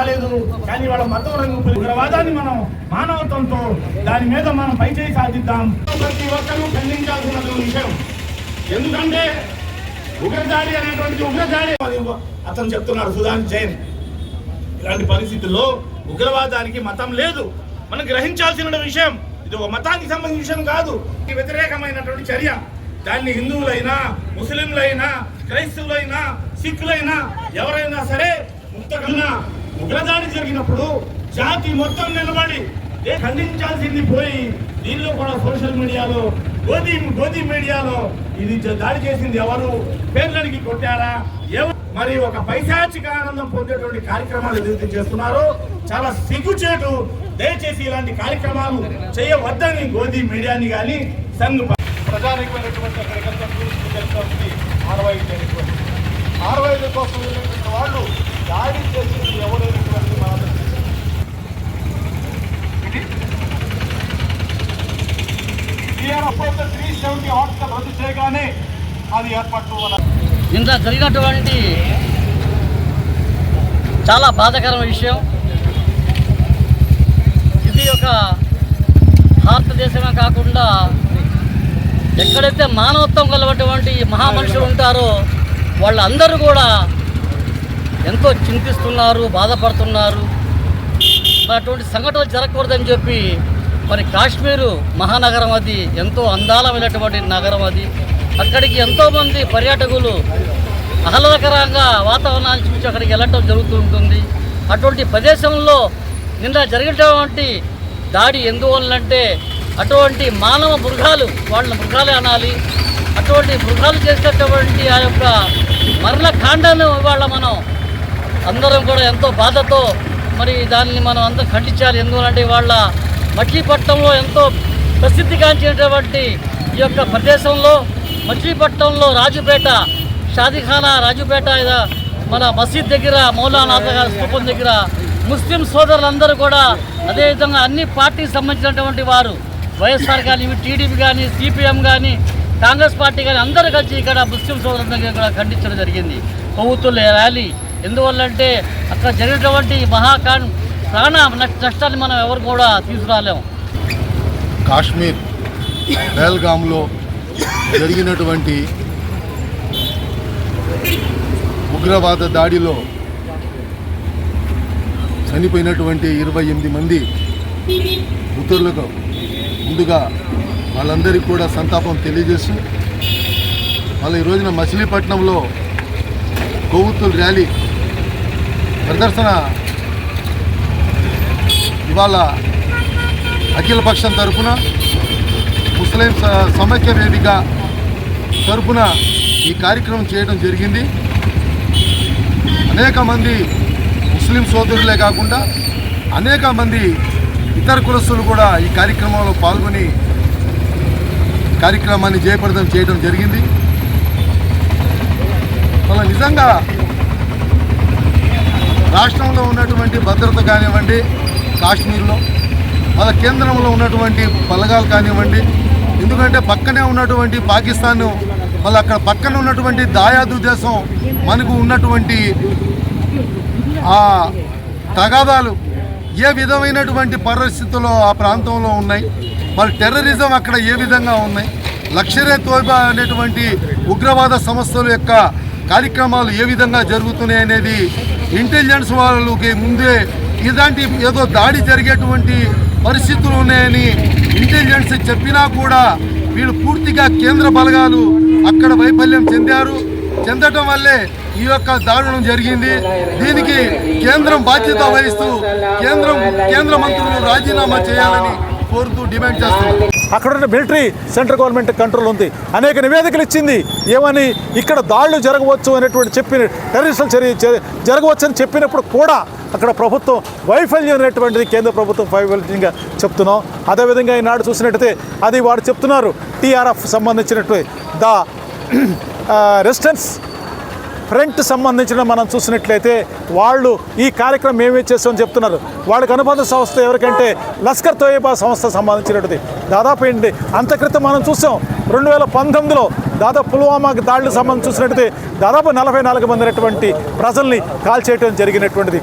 కాలేదు కానీ వాళ్ళ మతం రంగు ఉగ్రవాదాన్ని మనం మానవత్వంతో దాని మీద మనం పైచేయి సాధిద్దాం. ప్రతి ఒక్కరూ ఖండించాల్సిన విషయం. ఎందుకంటే ఉగ్రదాడి అనేటువంటి ఉగ్రదాడి అతను చెప్తున్నారు సుధాన్ జైన్. ఇలాంటి పరిస్థితుల్లో ఉగ్రవాదానికి మతం లేదు. మనం గ్రహించాల్సిన విషయం ఇది ఒక మతానికి సంబంధించిన విషయం కాదు. ఈ వ్యతిరేకమైనటువంటి చర్య. దాన్ని హిందువులైనా ముస్లింలైనా క్రైస్తవులైనా సిక్కులైనా ఎవరైనా సరే ముక్తకన్నా ఉగ్రదాడి జరిగినప్పుడు జాతి మొత్తం నిలబడి ఏ ఖండించాల్సింది పోయి దీనిలో కూడా సోషల్ మీడియాలో గోధి గోధి మీడియాలో ఇది దాడి చేసింది ఎవరు? పేర్లనికి కొట్టారా? ఎవరు మరి ఒక పైశాచిక ఆనందం పొందేటువంటి కార్యక్రమాలు ఏదైతే చేస్తున్నారో చాలా సిగ్గుచేటు దయచేసి ఇలాంటి కార్యక్రమాలు చేయవద్దని గోధి మీడియాని కానీ సంఘ ప్రజానికమైనటువంటి అక్కడికంతా టూరిస్ట్ కోసం వెళ్ళినటువంటి వాళ్ళు దాడి చేసింది ఎవరైనటువంటి త్రీ సెవెంటీ రద్దు చేయగానే అది ఏర్పాటు జరిగినటువంటి చాలా బాధాకరమైన విషయం. ఇది ఒక భారతదేశమే కాకుండా ఎక్కడైతే మానవత్వం కలవటువంటి మహామనుషులు ఉంటారో వాళ్ళందరూ కూడా ఎంతో చింతిస్తున్నారు బాధపడుతున్నారు. అటువంటి సంఘటనలు జరగకూడదని చెప్పి మరి కాశ్మీరు మహానగరం అది ఎంతో అందాలమైనటువంటి నగరం అది. అక్కడికి ఎంతోమంది పర్యాటకులు ఆహ్లాదకరంగా వాతావరణాన్ని చూసి అక్కడికి వెళ్ళటం జరుగుతూ ఉంటుంది. అటువంటి ప్రదేశంలో నిన్న జరిగినటువంటి దాడి ఎందువల్లంటే అటువంటి మానవ మృగాలు వాళ్ళ మృగాలే అనాలి. అటువంటి మృగాలు చేసేటటువంటి ఆ యొక్క మరణ వాళ్ళ ఇవాళ మనం అందరం కూడా ఎంతో బాధతో మరి దాన్ని మనం అందరం ఖండించాలి. ఎందుకంటే వాళ్ళ మచిలీపట్నంలో ఎంతో ప్రసిద్ధిగాంచినటువంటి ఈ యొక్క ప్రదేశంలో మచిలీపట్నంలో రాజుపేట షాదీఖానా రాజుపేట ఇద మన మసీద్ దగ్గర మౌలానాథ గారి స్థూపం దగ్గర ముస్లిం సోదరులందరూ కూడా అదేవిధంగా అన్ని పార్టీకి సంబంధించినటువంటి వారు వైఎస్ఆర్ కానీ టీడీపీ కానీ సిపిఎం కానీ కాంగ్రెస్ పార్టీ కానీ అందరూ కలిసి ఇక్కడ ముస్లిం సోదరుల దగ్గర కూడా ఖండించడం జరిగింది. కొవ్వొత్తుల ర్యాలీ ఎందువల్లంటే అక్కడ జరిగినటువంటి మహాకాన్ ప్రాణ నష్టాన్ని మనం ఎవరు కూడా తీసుకురాలేము. కాశ్మీర్ పహల్గామ్లో జరిగినటువంటి ఉగ్రవాద దాడిలో చనిపోయినటువంటి ఇరవై ఎనిమిది మంది మృతులకు ముందుగా వాళ్ళందరికీ కూడా సంతాపం తెలియజేసి మళ్ళీ ఈ రోజున మచిలీపట్నంలో కొవ్వొత్తుల ర్యాలీ ప్రదర్శన ఇవాళ అఖిల పక్షం తరపున ముస్లిం స- సమైక్య వేదిక తరపున ఈ కార్యక్రమం చేయడం జరిగింది. అనేక మంది ముస్లిం సోదరులే కాకుండా అనేక మంది ఇతర కులస్తులు కూడా ఈ కార్యక్రమంలో పాల్గొని కార్యక్రమాన్ని జయప్రదం చేయడం జరిగింది. అలా నిజంగా రాష్ట్రంలో ఉన్నటువంటి భద్రత కానివ్వండి కాశ్మీర్లో వాళ్ళ కేంద్రంలో ఉన్నటువంటి బలగాలు కానివ్వండి ఎందుకంటే పక్కనే ఉన్నటువంటి పాకిస్తాన్ మళ్ళీ అక్కడ పక్కన ఉన్నటువంటి దాయాదు దేశం మనకు ఉన్నటువంటి ఆ తగాదాలు ఏ విధమైనటువంటి పరిస్థితుల్లో ఆ ప్రాంతంలో ఉన్నాయి మరి టెర్రరిజం అక్కడ ఏ విధంగా ఉన్నాయి లక్షరే తోబా అనేటువంటి ఉగ్రవాద సంస్థల యొక్క కార్యక్రమాలు ఏ విధంగా జరుగుతున్నాయి అనేది ఇంటెలిజెన్స్ వాళ్ళకి ముందే ఇలాంటి ఏదో దాడి జరిగేటువంటి పరిస్థితులు ఉన్నాయని ఇంటెలిజెన్స్ చెప్పినా కూడా వీళ్ళు పూర్తిగా కేంద్ర బలగాలు అక్కడ వైఫల్యం చెందారు. చెందటం వల్లే ఈ యొక్క దారుణం జరిగింది. దీనికి కేంద్రం బాధ్యత వహిస్తూ కేంద్రం కేంద్ర మంత్రులు రాజీనామా చేయాలని కోరుతూ డిమాండ్ చేస్తున్నారు. అక్కడ ఉన్న మిలిటరీ సెంట్రల్ గవర్నమెంట్ కంట్రోల్ ఉంది. అనేక నివేదికలు ఇచ్చింది. ఏమని ఇక్కడ దాడులు జరగవచ్చు అనేటువంటి చెప్పిన టెర్రరిస్టులు చర్య జరగవచ్చు అని చెప్పినప్పుడు కూడా అక్కడ ప్రభుత్వం వైఫల్యం అనేటువంటిది కేంద్ర ప్రభుత్వం వైఫల్యంగా చెప్తున్నాం. అదేవిధంగా ఈనాడు చూసినట్టయితే అది వాడు చెప్తున్నారు. టీఆర్ఎఫ్ సంబంధించినట్టు ద రెసిస్టెన్స్ ఫ్రంట్ సంబంధించిన మనం చూసినట్లయితే వాళ్ళు ఈ కార్యక్రమం ఏమేమి చేస్తామని చెప్తున్నారు. వాళ్ళకి అనుబంధ సంస్థ ఎవరికంటే లస్కర్ తోయబా సంస్థ సంబంధించినటువంటిది దాదాపు ఏంటి? అంత క్రితం మనం చూసాం. రెండు వేల పంతొమ్మిదిలో దాదాపు పుల్వామాకి దాడులకు సంబంధించి చూసినట్టయితే దాదాపు నలభై నాలుగు మంది ప్రజల్ని కాల్ చేయడం జరిగినటువంటిది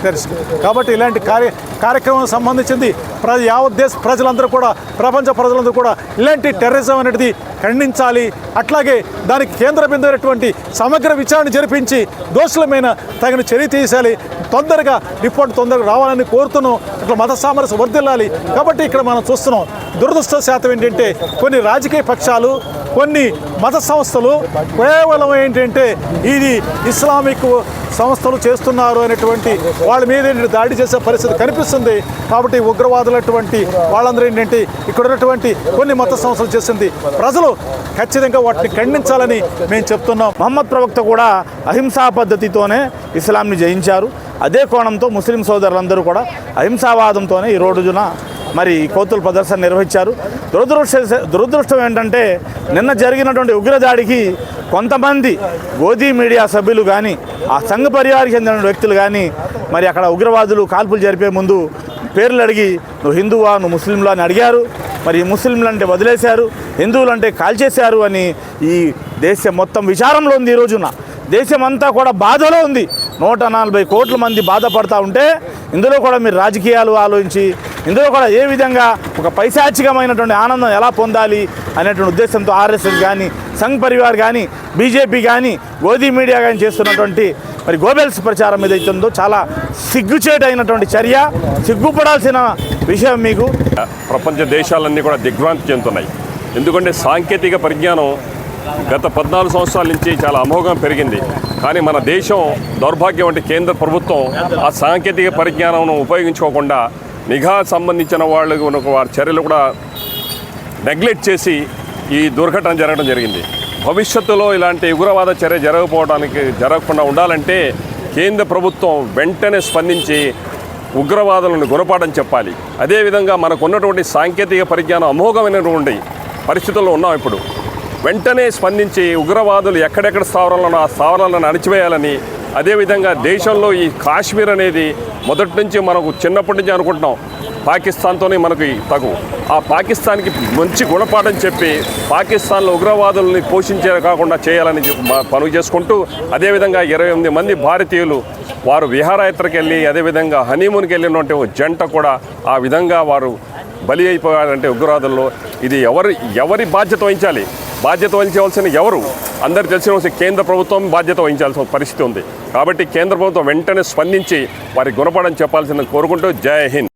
కాబట్టి ఇలాంటి కార్య కార్యక్రమం సంబంధించింది ప్ర యావత్ దేశ ప్రజలందరూ కూడా ప్రపంచ ప్రజలందరూ కూడా ఇలాంటి టెర్రరిజం అనేది ఖండించాలి. అట్లాగే దానికి కేంద్ర బిందువైనటువంటి సమగ్ర విచారణ జరిపించి దోషులమైన తగిన చర్య తీసేయాలి. తొందరగా రిపోర్ట్ తొందరగా రావాలని కోరుతున్నాం. అట్లా మత సామరస్యం వర్దిల్లాలి కాబట్టి ఇక్కడ మనం చూస్తున్నాం దురదృష్ట శాతం ఏంటంటే కొన్ని రాజకీయ పక్షాలు కొన్ని మత సంస్థలు కేవలం ఏంటంటే ఇది ఇస్లామిక్ సంస్థలు చేస్తున్నారు అనేటువంటి వాళ్ళ మీద ఏంటంటే దాడి చేసే పరిస్థితి కనిపిస్తుంది. కాబట్టి ఉగ్రవాదులటువంటి వాళ్ళందరూ ఏంటంటే ఇక్కడ ఉన్నటువంటి కొన్ని మత సంస్థలు చేసింది ప్రజలు ఖచ్చితంగా వాటిని ఖండించాలని మేము చెప్తున్నాం. మహమ్మద్ ప్రవక్త కూడా అహింసా పద్ధతితోనే ఇస్లాంని జయించారు. అదే కోణంతో ముస్లిం సోదరులందరూ కూడా అహింసావాదంతోనే ఈ రోజున మరి కోతుల ప్రదర్శన నిర్వహించారు. దురదృష్ట దురదృష్టం ఏంటంటే నిన్న జరిగినటువంటి ఉగ్రదాడికి కొంతమంది గోధీ మీడియా సభ్యులు కానీ ఆ సంఘ పరివారికి చెందిన వ్యక్తులు కానీ మరి అక్కడ ఉగ్రవాదులు కాల్పులు జరిపే ముందు పేర్లు అడిగి నువ్వు హిందువా నువ్వు ముస్లింలా అని అడిగారు. మరి ముస్లింలు అంటే వదిలేశారు హిందువులు అంటే కాల్చేశారు అని ఈ దేశం మొత్తం విచారంలో ఉంది ఈ రోజున. దేశం అంతా కూడా బాధలో ఉంది. నూట నలభై కోట్ల మంది బాధపడతా ఉంటే ఇందులో కూడా మీరు రాజకీయాలు ఆలోచించి ఇందులో కూడా ఏ విధంగా ఒక పైశాచికమైనటువంటి ఆనందం ఎలా పొందాలి అనేటువంటి ఉద్దేశంతో ఆర్ఎస్ఎస్ కానీ సంఘ్ పరివార్ కానీ బీజేపీ కానీ గోధీ మీడియా కానీ చేస్తున్నటువంటి మరి గోబెల్స్ ప్రచారం ఏదైతే ఉందో చాలా సిగ్గుచేటైనటువంటి చర్య. సిగ్గుపడాల్సిన విషయం మీకు. ప్రపంచ దేశాలన్నీ కూడా దిగ్భ్రాంతి చెందుతున్నాయి. ఎందుకంటే సాంకేతిక పరిజ్ఞానం గత పద్నాలుగు సంవత్సరాల నుంచి చాలా అమోఘం పెరిగింది. కానీ మన దేశం దౌర్భాగ్యం అంటే కేంద్ర ప్రభుత్వం ఆ సాంకేతిక పరిజ్ఞానం ఉపయోగించుకోకుండా నిఘా సంబంధించిన వాళ్ళకు ఉన్న వారి చర్యలు కూడా నెగ్లెక్ట్ చేసి ఈ దుర్ఘటన జరగడం జరిగింది. భవిష్యత్తులో ఇలాంటి ఉగ్రవాద చర్య జరగకపోవడానికి జరగకుండా ఉండాలంటే కేంద్ర ప్రభుత్వం వెంటనే స్పందించి ఉగ్రవాదులను గుణపాఠం చెప్పాలి. అదేవిధంగా మనకు ఉన్నటువంటి సాంకేతిక పరిజ్ఞానం అమోఘమైనటువంటి పరిస్థితుల్లో ఉన్నాం ఇప్పుడు. వెంటనే స్పందించి ఉగ్రవాదులు ఎక్కడెక్కడ స్థావరాలను ఆ స్థావరాలను అణిచివేయాలని అదేవిధంగా దేశంలో ఈ కాశ్మీర్ అనేది మొదటి నుంచి మనకు చిన్నప్పటి నుంచి అనుకుంటున్నాం. పాకిస్తాన్తోనే మనకి తగు. ఆ పాకిస్తాన్కి మంచి గుణపాఠం చెప్పి పాకిస్తాన్లో ఉగ్రవాదుల్ని పోషించే కాకుండా చేయాలని పనులు చేసుకుంటూ అదేవిధంగా ఇరవై ఎనిమిది మంది భారతీయులు వారు విహారయాత్రకు వెళ్ళి అదేవిధంగా హనీమూన్కి వెళ్ళినటువంటి జంట కూడా ఆ విధంగా వారు బలి అయిపోయారంటే ఉగ్రవాదుల్లో. ఇది ఎవరి ఎవరి బాధ్యత వహించాలి? బాధ్యత వహించవలసిన ఎవరు? అందరు తెలిసిన కేంద్ర ప్రభుత్వం బాధ్యత వహించాల్సిన పరిస్థితి ఉంది. కాబట్టి కేంద్ర ప్రభుత్వం వెంటనే స్పందించి వారి గుణపడని చెప్పాల్సిందని కోరుకుంటూ జై హింద్.